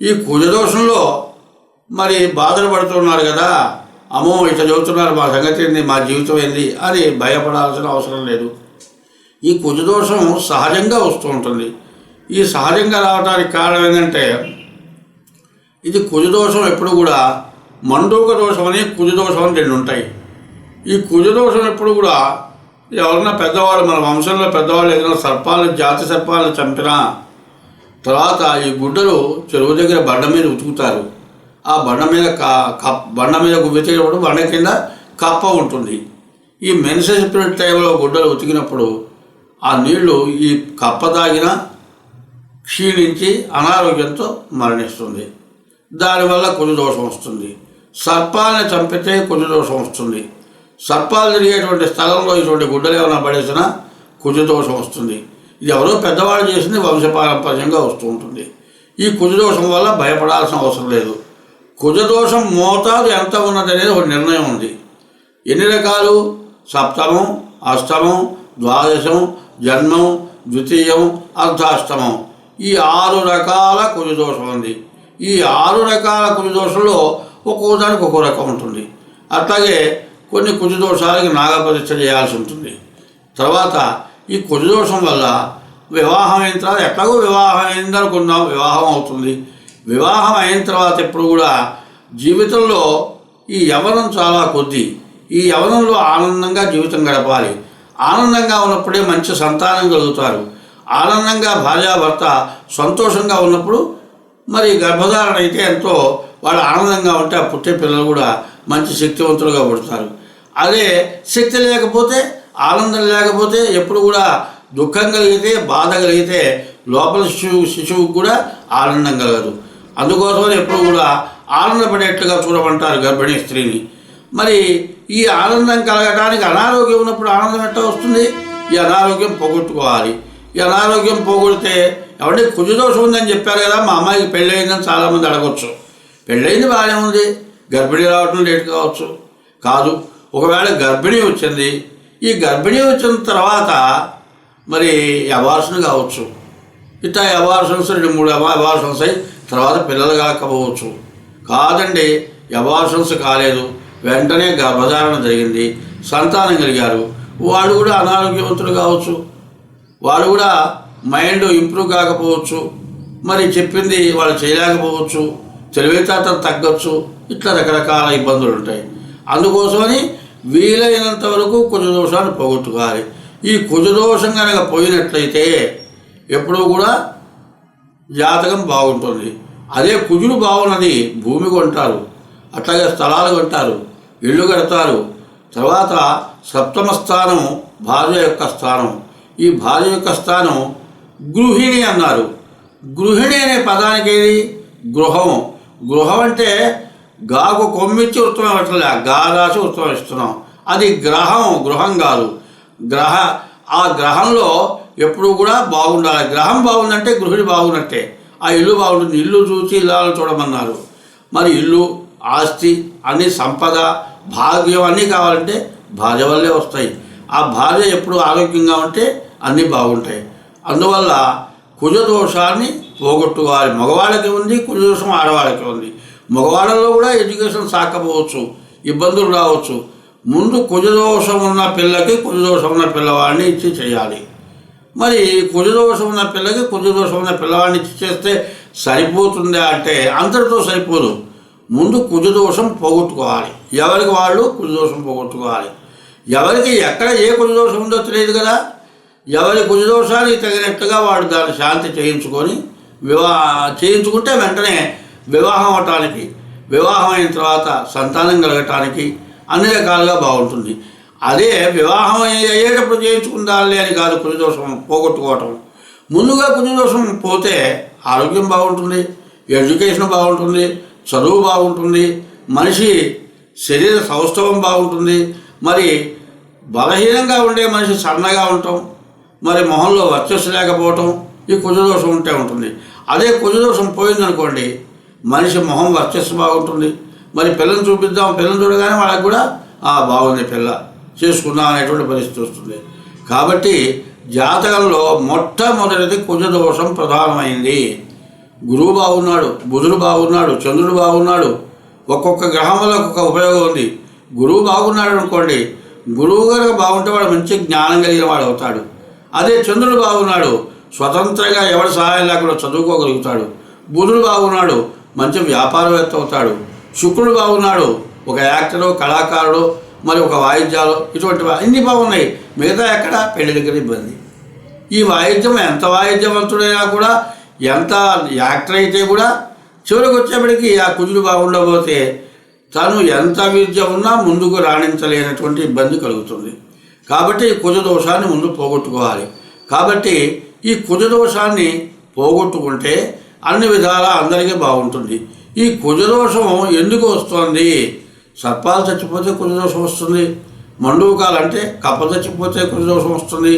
ఈ కుజదోషంలో మరి బాధలు పడుతున్నారు కదా. అమ్మో ఇట్లా చదువుతున్నారు మా సంగతి ఏంది మా జీవితం ఏంది అని భయపడాల్సిన అవసరం లేదు. ఈ కుజదోషం సహజంగా వస్తూ ఉంటుంది. ఈ సహజంగా రావడానికి కారణం ఏంటంటే ఇది కుజదోషం ఎప్పుడు కూడా మండూక దోషం అని కుజదోషం అని రెండు ఉంటాయి. ఈ కుజదోషం ఎప్పుడు కూడా ఎవరన్నా పెద్దవాళ్ళు మన వంశంలో పెద్దవాళ్ళు ఏదైనా సర్పాలను జాతి సర్పాలను చంపినా తర్వాత ఈ గుడ్డలు చెరువు దగ్గర బండ మీద ఉతుకుతారు. ఆ బండ మీద కా కప్ బండ మీద గువ్వెతేటప్పుడు బండ కింద కప్ప ఉంటుంది. ఈ మెన్సెస్ పీరియడ్ టైంలో గుడ్డలు ఉతికినప్పుడు ఆ నీళ్ళు ఈ కప్ప తాగిన క్షీణించి అనారోగ్యంతో మరణిస్తుంది. దానివల్ల కుజదోషం వస్తుంది. సర్పాలను చంపితే కుజదోషం వస్తుంది. సర్పాలు తిరిగేటువంటి స్థలంలో ఇటువంటి గుడ్డలు ఏమైనా పడేసినా కుజదోషం వస్తుంది. ఇది ఎవరో పెద్దవాళ్ళు చేసింది వంశపారంపర్యంగా వస్తూ ఉంటుంది. ఈ కుజదోషం వల్ల భయపడాల్సిన అవసరం లేదు. కుజదోషం మోతాదు ఎంత ఉన్నది అనేది ఒక నిర్ణయం ఉంది. ఎన్ని రకాలు? సప్తమం అష్టమం ద్వాదశం జన్మం ద్వితీయం అర్ధాష్టమం. ఈ ఆరు రకాల కుజదోషం ఉంది. ఈ ఆరు రకాల కుజదోషంలో ఒక్కో దానికి ఒక్కో రకం ఉంటుంది. అట్లాగే కొన్ని కుజదోషాలకి నాగప్రతిష్ఠ చేయాల్సి ఉంటుంది. తర్వాత ఈ కుజదోషం వల్ల వివాహం అయిన తర్వాత ఎట్లాగో వివాహం అయింది అనుకుందాం వివాహం అవుతుంది. వివాహం అయిన తర్వాత ఎప్పుడు కూడా జీవితంలో ఈ యవనం చాలా కొద్ది. ఈ యవనంలో ఆనందంగా జీవితం గడపాలి. ఆనందంగా ఉన్నప్పుడే మంచి సంతానం కలుగుతారు. ఆనందంగా భార్యాభర్త సంతోషంగా ఉన్నప్పుడు మరి గర్భధారణ అయితే ఎంతో వాళ్ళు ఆనందంగా ఉంటే ఆ పుట్టే పిల్లలు కూడా మంచి శక్తివంతులుగా పుడతారు. అదే శక్తి లేకపోతే ఆనందం లేకపోతే ఎప్పుడు కూడా దుఃఖం కలిగితే బాధ కలిగితే లోపల శిశువు శిశువుకు కూడా ఆనందం కలగదు. అందుకోసం ఎప్పుడు కూడా ఆనందపడేట్లుగా చూడమంటారు గర్భిణీ స్త్రీని. మరి ఈ ఆనందం కలగటానికి అనారోగ్యం ఉన్నప్పుడు ఆనందం ఎట్లా వస్తుంది? ఈ అనారోగ్యం పోగొట్టుకోవాలి. ఈ అనారోగ్యం పోగొడితే ఎవరి కుజదోషం ఉందని చెప్పారు కదా మా అమ్మాయికి పెళ్ళయిందని చాలామంది అడగవచ్చు పెళ్ళయింది బాగానే ఉంది. గర్భిణీ రావటం లేట్ కావచ్చు. కాదు ఒకవేళ గర్భిణీ వచ్చింది ఈ గర్భిణీ వచ్చిన తర్వాత మరి అబార్షన్ కావచ్చు. ఇట్లా అబార్షన్స్ రెండు మూడు అబార్షన్స్ అయి తర్వాత పిల్లలు కాకపోవచ్చు. కాదండి అబార్షన్స్ కాలేదు. వెంటనే గర్భధారణ జరిగింది. సంతానం కలిగారు. వాడు కూడా అనారోగ్యవంతుడు కావచ్చు. వాడు కూడా మైండ్ ఇంప్రూవ్ కాకపోవచ్చు. మరి చెప్పింది వాళ్ళు చేయలేకపోవచ్చు. తెలివితేటలు తగ్గొచ్చు. ఇట్లా రకరకాల ఇబ్బందులు ఉంటాయి. అందుకోసమని వీలైనంత వరకు కుజదోషాన్ని పోగొట్టుకోవాలి. ఈ కుజదోషం కనుక పోయినట్లయితే ఎప్పుడూ కూడా జాతకం బాగుంటుంది. అదే కుజుడు బాగున్నది భూమి కొంటారు అట్లాగే స్థలాలు కొంటారు ఇళ్ళు కడతారు. తర్వాత సప్తమ స్థానం భార్య యొక్క స్థానం. ఈ భార్య యొక్క స్థానం గృహిణి అన్నారు. గృహిణి అనే పదానికి గృహం. గృహం అంటే గాకు కొమ్మిచ్చి ఉత్తమం ఇవ్వట్లే గా రాసి ఉత్తమం ఇస్తున్నాం. అది గ్రహం గృహం కాదు. గ్రహ ఆ గ్రహంలో ఎప్పుడు కూడా బాగుండాలి. గ్రహం బాగుందంటే గృహిణి బాగున్నట్టే. ఆ ఇల్లు బాగుంటుంది. ఇల్లు చూసి ఇల్లాలను చూడమన్నారు. మరి ఇల్లు ఆస్తి అన్ని సంపద భాగ్యం అన్నీ కావాలంటే భార్య వల్లే వస్తాయి. ఆ భార్య ఎప్పుడు ఆరోగ్యంగా ఉంటే అన్నీ బాగుంటాయి. అందువల్ల కుజదోషాన్ని పోగొట్టుకోవాలి. మగవాళ్ళకి ఉంది కుజదోషం ఆడవాళ్ళకి ఉంది. మగవాళ్ళలో కూడా ఎడ్యుకేషన్ సాకపోవచ్చు ఇబ్బందులు రావచ్చు. ముందు కుజదోషం ఉన్న పిల్లకి కుజదోషం ఉన్న పిల్లవాడిని ఇచ్చి చేయాలి. మరి కుజదోషం ఉన్న పిల్లకి కుజదోషం ఉన్న పిల్లవాడిని ఇచ్చి చేస్తే సరిపోతుందా అంటే అంతటితో సరిపోదు. ముందు కుజదోషం పోగొట్టుకోవాలి. ఎవరికి వాళ్ళు కుజదోషం పోగొట్టుకోవాలి? ఎవరికి ఎక్కడ ఏ కుజదోషం ఉందో తెలియదు కదా. ఎవరి కుజదోషానికి తగినట్టుగా వాడు దాన్ని శాంతి చేయించుకొని వివా చేయించుకుంటే వెంటనే వివాహం అవటానికి వివాహం అయిన తర్వాత సంతానం కలగటానికి అన్ని రకాలుగా బాగుంటుంది. అదే వివాహం అయ్యేటప్పుడు చేయించుకుందాలే అని కాదు కుజదోషం పోగొట్టుకోవటం. ముందుగా కుజదోషం పోతే ఆరోగ్యం బాగుంటుంది ఎడ్యుకేషన్ బాగుంటుంది చదువు బాగుంటుంది మనిషి శరీర సౌష్ఠవం బాగుంటుంది. మరి బలహీనంగా ఉండే మనిషి సన్నగా ఉండటం మరి మొహంలో వర్చస్సు లేకపోవటం ఈ కుజదోషం ఉంటే ఉంటుంది. అదే కుజదోషం పోయిందనుకోండి మనిషి మొహం వర్చస్సు బాగుంటుంది. మరి పిల్లని చూపిద్దాం పిల్లని చూడగానే వాళ్ళకి కూడా ఆ బాగుంది పిల్ల చేసుకుందాం అనేటువంటి పరిస్థితి వస్తుంది. కాబట్టి జాతకంలో మొట్టమొదటిది కుజదోషం ప్రధానమైంది. గురువు బాగున్నాడు బుధుడు బాగున్నాడు చంద్రుడు బాగున్నాడు. ఒక్కొక్క గ్రహం వల్ల ఒక్కొక్క ఉపయోగం ఉంది. గురువు బాగున్నాడు అనుకోండి గురువు గారు బాగుంటే వాడు మంచి జ్ఞానం కలిగిన వాడు అవుతాడు. అదే చంద్రుడు బాగున్నాడు స్వతంత్రంగా ఎవరి సహాయం లేకుండా చదువుకోగలుగుతాడు. బుధుడు బాగున్నాడు మంచి వ్యాపారవేత్త అవుతాడు. శుక్రుడు బాగున్నాడు. ఒక యాక్టరు కళాకారుడు మరి ఒక వాయిద్యాలు ఇటువంటివి అన్నీ బాగున్నాయి. మిగతా ఎక్కడ? పెళ్ళి దగ్గర ఇబ్బంది. ఈ వాయిద్యం ఎంత వాయిద్యవంతుడైనా కూడా ఎంత యాక్టర్ అయితే కూడా చివరికి వచ్చేప్పటికి ఆ కుజుడు బాగుండబోతే తను ఎంత విద్య ఉన్నా ముందుకు రాణించలేనటువంటి ఇబ్బంది కలుగుతుంది. కాబట్టి ఈ కుజ దోషాన్ని ముందు పోగొట్టుకోవాలి. కాబట్టి ఈ కుజ దోషాన్ని పోగొట్టుకుంటే అన్ని విధాలా అందరికీ బాగుంటుంది. ఈ కుజదోషం ఎందుకు వస్తుంది? సర్పాలు చచ్చిపోతే కుజదోషం వస్తుంది. మండూకాలంటే కప్ప చచ్చిపోతే కుజదోషం వస్తుంది.